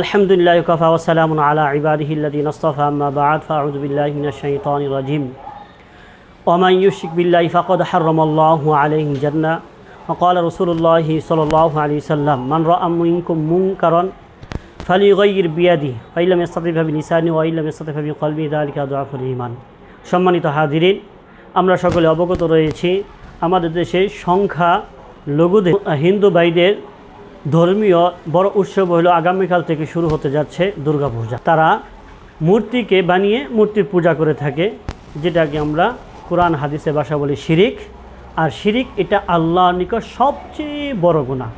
الحمد لله وكفى وسلام على عباده الذين اصطفى أما بعد فأعوذ بالله من الشيطان الرجيم ومن يشرك بالله فقد حرم الله عليه الجنة وقال رسول الله صلى الله عليه وسلم من رأى منكم منكرا فليغير بيده فإن لم يستطع بلسانه وإن لم يستطع بقلبه ذلك ضعف الإيمان সম্মানিত হাজিরিন আমরা সকলে অবগত রয়েছি আমাদের দেশে সংখ্যা লঘুদের হিন্দু ভাইদের ধর্মীয় বড় উৎসব হলো আগামীকাল থেকে শুরু হতে যাচ্ছে দুর্গাপূজা। তারা মূর্তিকে বানিয়ে মূর্তির পূজা করে থাকে, যেটাকে আমরা কোরআন, হাদিসে বাসা বলি শিরিক। আর শিরিক, এটা আল্লাহর নিকট সবচেয়ে বড় গুণা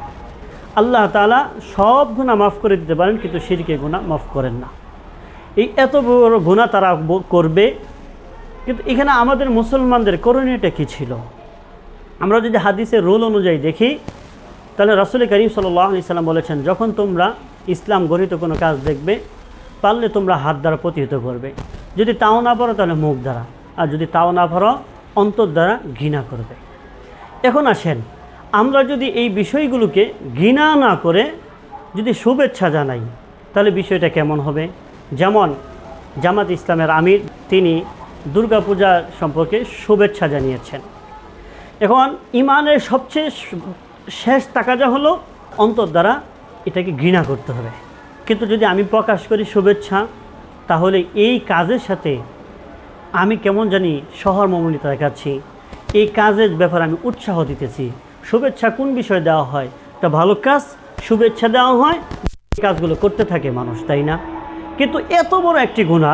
আল্লাহ তালা সব গুণা মাফ করে দিতে পারেন, কিন্তু শিরিকে গুণা মাফ করেন না। এই এত বড় গুণা তারা করবে, কিন্তু এখানে আমাদের মুসলমানদের করণীয়টা কী ছিল? আমরা যদি হাদিসের রোল অনুযায়ী দেখি তাহলে রাসুল করিম সাল্লাহ আলি সাল্লাম বলেছেন, যখন তোমরা ইসলাম গঠিত কোনো কাজ দেখবে, পারলে তোমরা হাত দ্বারা প্রতিহিত করবে। যদি তাও না পারো, তাহলে মুখ দ্বারা। আর যদি তাও না পারো, অন্তর দ্বারা ঘৃণা করবে। এখন আসেন, আমরা যদি এই বিষয়গুলোকে ঘৃণা না করে যদি শুভেচ্ছা জানাই, তাহলে বিষয়টা কেমন হবে? যেমন, জামাত ইসলামের আমির, তিনি দুর্গাপূজা সম্পর্কে শুভেচ্ছা জানিয়েছেন। এখন ইমানের সবচেয়ে শেষ তাকাজা হলো অন্তর দ্বারা এটাকে ঘৃণা করতে হবে। কিন্তু যদি আমি প্রকাশ করি শুভেচ্ছা, তাহলে এই কাজের সাথে আমি কেমন জানি শহর মমনিতা দেখাচ্ছি এই কাজের ব্যাপারে আমি উৎসাহ দিতেছি। শুভেচ্ছা কোন বিষয়ে দেওয়া হয়? তা ভালো কাজ, শুভেচ্ছা দেওয়া হয় এই কাজগুলো করতে থাকে মানুষ, তাই না? কিন্তু এত বড় একটি গুণা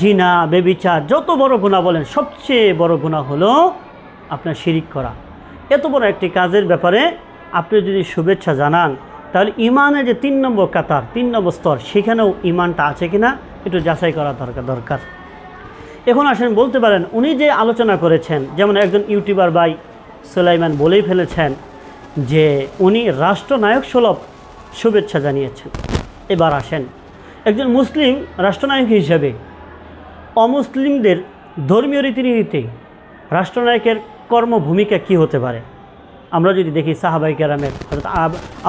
জিনা, বেবিচার, যত বড় গুণা বলেন, সবচেয়ে বড় গুণা হলো আপনার শিরিক করা। এত বড় একটি কাজের ব্যাপারে আপনি যদি শুভেচ্ছা জানান, তাহলে ইমানের যে তিন নম্বর কাতার, তিন নম্বর স্তর, সেখানেও ইমানটা আছে কিনা একটু যাচাই করা দরকার দরকার। এখন আসেন বলতে পারেন, উনি যে আলোচনা করেছেন, যেমন একজন ইউটিউবার ভাই সুলাইমান বলেই ফেলেছেন যে উনি রাষ্ট্রনায়ক সুলভ শুভেচ্ছা জানিয়েছেন। এবার আসেন, একজন মুসলিম রাষ্ট্রনায়ক হিসেবে অমুসলিমদের ধর্মীয় রীতিনীতিতে রাষ্ট্রনায়কের কর্মভূমিকা কি হতে পারে? আমরা যদি দেখি সাহাবাই কেরামের হয়তো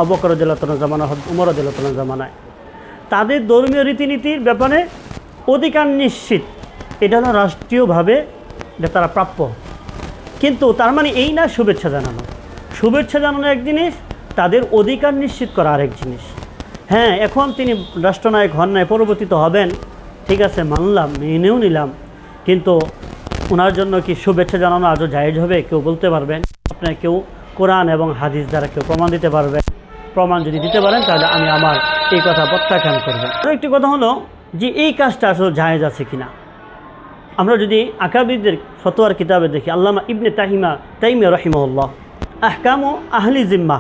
আবকর দিল্লাতন জামানা উমর দিল্লাতন জামানায়। তাদের ধর্মীয় রীতিনীতির ব্যাপারে অধিকার নিশ্চিত। এটা হলো রাষ্ট্রীয়ভাবে এটা তারা প্রাপ্য। কিন্তু তার মানে এই না শুভেচ্ছা জানানো। শুভেচ্ছা জানানো এক জিনিস, তাদের অধিকার নিশ্চিত করা আরেক জিনিস। হ্যাঁ এখন তিনি রাষ্ট্রনায়ক হন নাই, পরিবর্তিত হবেন, ঠিক আছে, মানলাম, মেনেও নিলাম। কিন্তু ওনার জন্য কি শুভেচ্ছা জানানো আজও জায়েজ হবে? কেউ বলতে পারবেন? আপনার কেউ কোরআন এবং হাদিস দ্বারা কেউ প্রমাণ দিতে পারবে প্রমাণ যদি দিতে পারেন, তাহলে আমি আমার এই কথা প্রত্যাখ্যান করব। আরও একটি কথা হলো যে এই কাজটা আসলে জায়েজ আছে কিনা? আমরা যদি আকাবিদের ফতোয়ার কিতাবে দেখি, আল্লামা ইবনে তাহিমা, তাইমিয়া আহকাম ও আহলি জিম্মা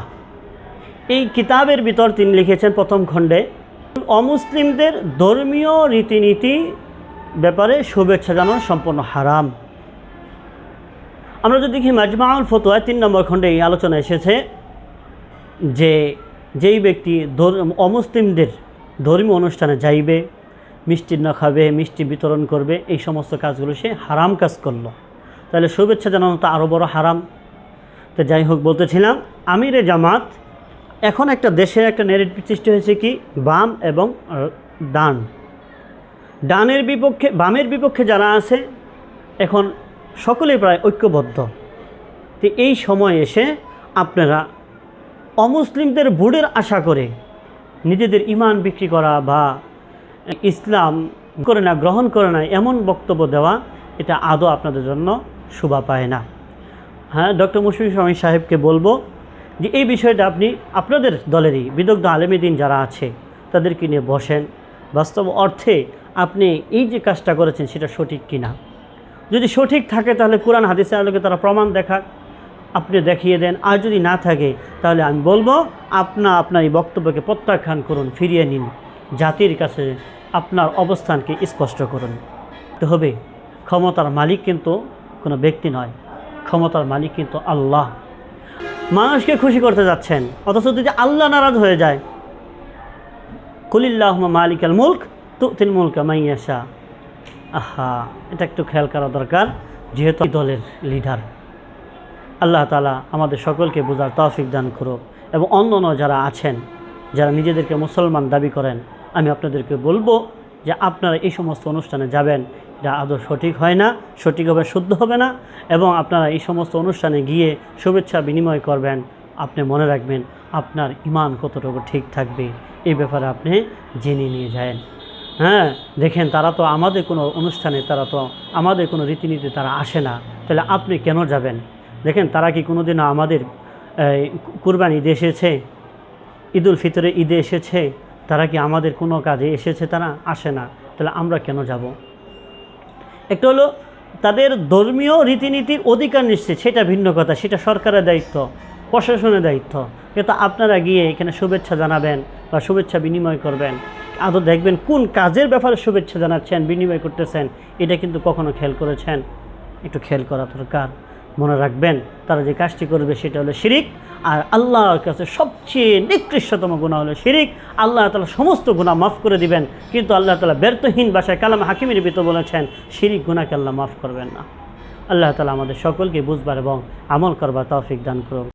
এই কিতাবের ভিতর তিনি লিখেছেন প্রথম খণ্ডে, অমুসলিমদের ধর্মীয় রীতিনীতি ব্যাপারে শুভেচ্ছা জানানো সম্পূর্ণ হারাম। আমরা যদি দেখি মাজমাউল ফতোয়ায় তিন নম্বর খণ্ডে এই আলোচনা এসেছে যে যেই ব্যক্তি অমুসলিমদের ধর্মীয় অনুষ্ঠানে যাইবে, মিষ্টি না খাবে, মিষ্টি বিতরণ করবে, এই সমস্ত কাজগুলো সে হারাম কাজ করল। তাহলে শুভেচ্ছা জানানো তো আরও বড় হারাম। তো যাই হোক বলতেছিলাম, আমিরে জামাত, এখন একটা দেশে একটা নেরেটিভ সৃষ্টি হয়েছে কি? বাম এবং ডান। ডানের বিপক্ষে, বামের বিপক্ষে যারা আছে, এখন সকলেই প্রায় ঐক্যবদ্ধ। তো এই সময় এসে আপনারা অমুসলিমদের ভোটের আশা করে নিজেদের ইমান বিক্রি করা বা ইসলাম করে না, গ্রহণ করে না এমন বক্তব্য দেওয়া, এটা আদৌ আপনাদের জন্য শোভা পায় না। হ্যাঁ ডক্টর মুশফিক স্বামী সাহেবকে বলব যে এই বিষয়টা আপনি, আপনাদের দলেরই বিদগ্ধ আলেমীদিন যারা আছে, তাদেরকে নিয়ে বসেন। বাস্তব অর্থে আপনি এই যে কাজটা করেছেন, সেটা সঠিক কিনা? যদি সঠিক থাকে তাহলে কোরআন হাদিসের আলোকে তারা প্রমাণ দেখাক, আপনি দেখিয়ে দেন। আর যদি না থাকে, তাহলে আমি বলব, আপনা আপনার এই বক্তব্যকে প্রত্যাখ্যান করুন, ফিরিয়ে নিন। জাতির কাছে আপনার অবস্থানকে স্পষ্ট করুন। তো হবে, ক্ষমতার মালিক কিন্তু কোনো ব্যক্তি নয়, ক্ষমতার মালিক কিন্তু আল্লাহ। মানুষকে খুশি করতে যাচ্ছেন, অথচ যদি আল্লাহ নারাজ হয়ে যায় কুলিল্লাহ মালিক আল মুল্ক তু তিল মুলকা মাইয়াশা আহা, এটা একটু খেয়াল করা দরকার, যেহেতু দলের লিডার আল্লাহ তালা আমাদের সকলকে বোঝার তৌফিক দান করুক এবং অন্য অন্য যারা আছেন, যারা নিজেদেরকে মুসলমান দাবি করেন, আমি আপনাদেরকে বলব যে আপনারা এই সমস্ত অনুষ্ঠানে যাবেন, এটা আদৌ সঠিক হয় না সঠিকভাবে শুদ্ধ হবে না, এবং আপনারা এই সমস্ত অনুষ্ঠানে গিয়ে শুভেচ্ছা বিনিময় করবেন, আপনি মনে রাখবেন আপনার ইমান কতটুকু ঠিক থাকবে, এই ব্যাপারে আপনি জেনে নিয়ে যায়েন। হ্যাঁ দেখেন তারা তো আমাদের কোনো অনুষ্ঠানে তারা তো আমাদের কোনো রীতিনীতি তারা আসে না। তাহলে আপনি কেন যাবেন? দেখেন তারা কি কোনোদিনও আমাদের এই, কুরবানি ঈদে এসেছে? ঈদুল ফিতরে ঈদে এসেছে? তারা কি আমাদের কোনো কাজে এসেছে? তারা আসে না। তাহলে আমরা কেন যাব? একটা হলো তাদের ধর্মীয় রীতিনীতির অধিকার নিশ্চিত সেটা ভিন্ন কথা সেটা সরকারের দায়িত্ব প্রশাসনের দায়িত্ব। কিন্তু আপনারা গিয়ে এখানে শুভেচ্ছা জানাবেন বা শুভেচ্ছা বিনিময় করবেন। আদৌ দেখবেন কোন কাজের ব্যাপারে শুভেচ্ছা জানাচ্ছেন, বিনিময় করতেছেন, এটা কিন্তু কখনো খেয়াল করেছেন? একটু খেয়াল করা দরকার। মনে রাখবেন, তারা যে কাজটি করবে সেটা হলো শিরিক, আর আল্লাহর কাছে সবচেয়ে নিকৃষ্টতম গুণা হলো শিরিক। আল্লাহ তালা সমস্ত গুণা মাফ করে দিবেন, কিন্তু আল্লাহ তালা ব্যর্থহীন ভাষায় কালাম হাকিমের বিত বলেছেন, শিরিক গুণাকে আল্লাহ মাফ করবেন না। আল্লাহ তালা আমাদের সকলকে বুঝবার এবং আমল করবার তৌফিক দান করুন